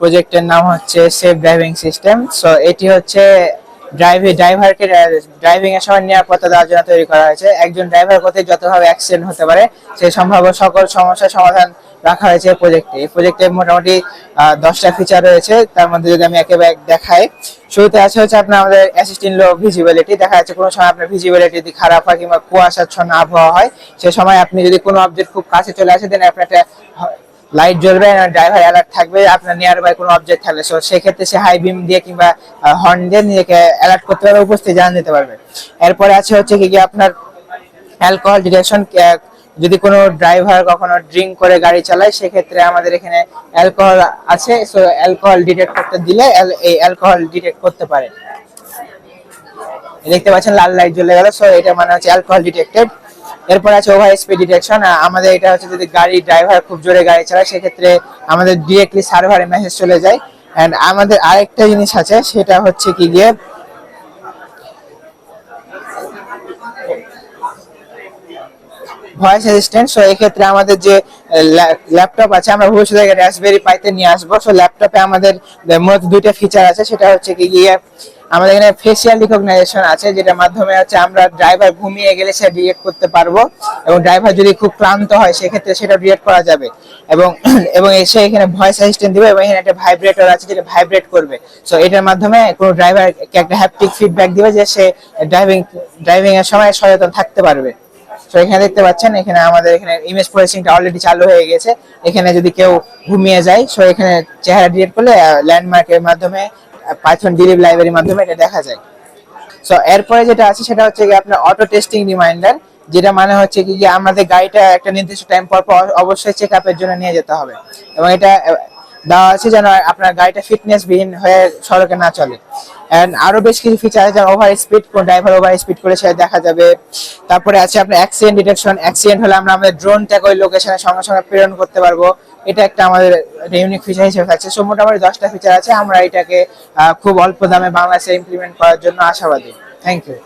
প্রজেক্টের নাম হচ্ছে সেফ ড্রাইভিং সিস্টেম সো এটি হচ্ছে ড্রাইভিং ড্রাইভারকে ড্রাইভিং এর সময় নিরাপত্তা দেওয়ার জন্য তৈরি করা হয়েছে। একজন ড্রাইভার কোথায় যতভাবে অ্যাক্সিডেন্ট হতে পারে সেই সম্ভাব্য সকল সমস্যার সমাধান রাখা হয়েছে এই প্রজেক্টে। এই প্রজেক্টে মোটামুটি দশটা ফিচার রয়েছে। তার মধ্যে যদি আমি একেবারে দেখাই, শুরুতে আছে হচ্ছে আপনার আমাদের অ্যাসিস্ট্যান্ট লো ভিজিবিলিটি দেখা যাচ্ছে কোনো সময় আপনার ভিজিবিলিটি যদি খারাপ হয় কিংবা কুয়াশাচ্ছন্ন আবহাওয়া হয়, সে সময় আপনি যদি কোনো অবজেক্ট খুব কাছে চলে আসে দেন আপনার একটা লাইট জ্বলবে ড্রাইভার অ্যালার্ট থাকবে, আপনার নিয়ার বাই কোনো অবজেক্ট থাকলে। সো সেক্ষেত্রে সে হাই বিম দিয়ে কিংবা হর্ন দিয়ে নিজেকে অ্যালার্ট করতে পারবে, উপস্থিত জানান দিতে পারবে। এরপরে আছে হচ্ছে কি আপনার অ্যালকোহল ডিটেকশন যদি কোনো ড্রাইভার কখনো ড্রিঙ্ক করে গাড়ি চালায়, সেক্ষেত্রে আমাদের এখানে অ্যালকোহল আছে। সো অ্যালকোহল ডিটেক্ট করতে দিলে এই অ্যালকোহল ডিটেক্ট করতে পারে। দেখতে পাচ্ছেন, লাল লাইট জ্বলে গেল। সো এটা মানে হচ্ছে অ্যালকোহল ডিটেক্টেড এরপর আছে ওভার স্পিড ডিটেকশন আমাদের এটা হচ্ছে যদি গাড়ি ড্রাইভার খুব জোরে গাড়ি চালায়, সেক্ষেত্রে আমাদের ডিরেক্টলি সার্ভারে মেসেজ চলে যায়। এন্ড আমাদের আরেকটা জিনিস আছে, সেটা হচ্ছে কি গিয়ে ভয়েস অ্যাসিস্ট্যান্ট সো এক্ষেত্রে আমাদের যে ল্যাপটপ আছে, আমরা ভবিষ্যতে রাসবেরি পাইতে নিয়ে আসব। সো ল্যাপটপে আমাদের মূলত দুইটা ফিচার আছে, সেটা হচ্ছে কি গিয়ে আমাদের এখানে ফেসিয়াল রিকগনাইজেশন আছে, যেটার মাধ্যমে হচ্ছে আমরা ড্রাইভার ঘুমিয়ে গেলে সেটা ডিরেক্ট করতে পারব এবং ড্রাইভার যদি খুব ক্লান্ত হয়, সেক্ষেত্রে সেটা ডিরেক্ট করা যাবে। এবং এবং এসে এখানে ভয়েস অ্যাসিস্ট্যান্ট দিবে এবং এখানে একটা ভাইব্রেটর আছে যেটা ভাইব্রেট করবে। সো এটার মাধ্যমে কোনো ড্রাইভারকে একটা হ্যাপটিক ফিডব্যাক দিবে যে সে ড্রাইভিং ড্রাইভিং এর সময় সচেতন থাকতে পারবে। তো এখানে দেখতে পাচ্ছেন, এখানে আমাদের এখানে ইমেজ প্রসেসিংটা অলরেডি চালু হয়ে গেছে। এখানে যদি কেউ ঘুমিয়ে যায় সো এখানে চেহারা ডিলিট করলে ল্যান্ডমার্কের মাধ্যমে পাইথন ডিলিভ লাইব্রেরির মাধ্যমে এটা দেখা যায়। সো এরপরে যেটা আছে, সেটা হচ্ছে কি আপনার অটো টেস্টিং রিমাইন্ডার যেটা মানে হচ্ছে কি যে আমাদের গাড়িটা একটা নির্দিষ্ট টাইম পর পর অবশ্যই চেক আপের জন্য নিয়ে যেতে হবে। এবং এটা দেওয়া আছে যেন আপনার গাড়িটা ফিটনেস বিহীন হয়ে সড়কে না চলে। এন্ড আরও বেশ কিছু ফিচার আছে, যেমন ওভার স্পিড কোন ড্রাইভার ওভার স্পিড করে সেটা দেখা যাবে। তারপরে আছে আপনার অ্যাক্সিডেন্ট ডিটেকশন অ্যাক্সিডেন্ট হলে আমরা আমাদের ড্রোনটাকে ওই লোকেশনের সঙ্গে সঙ্গে প্রেরণ করতে পারব। এটা একটা আমাদের ইউনিক ফিচার হিসেবে থাকছে। সো মোটামুটি দশটা ফিচার আছে। আমরা এটাকে খুব অল্প দামে বাংলাদেশে ইমপ্লিমেন্ট করার জন্য আশাবাদী। Thank you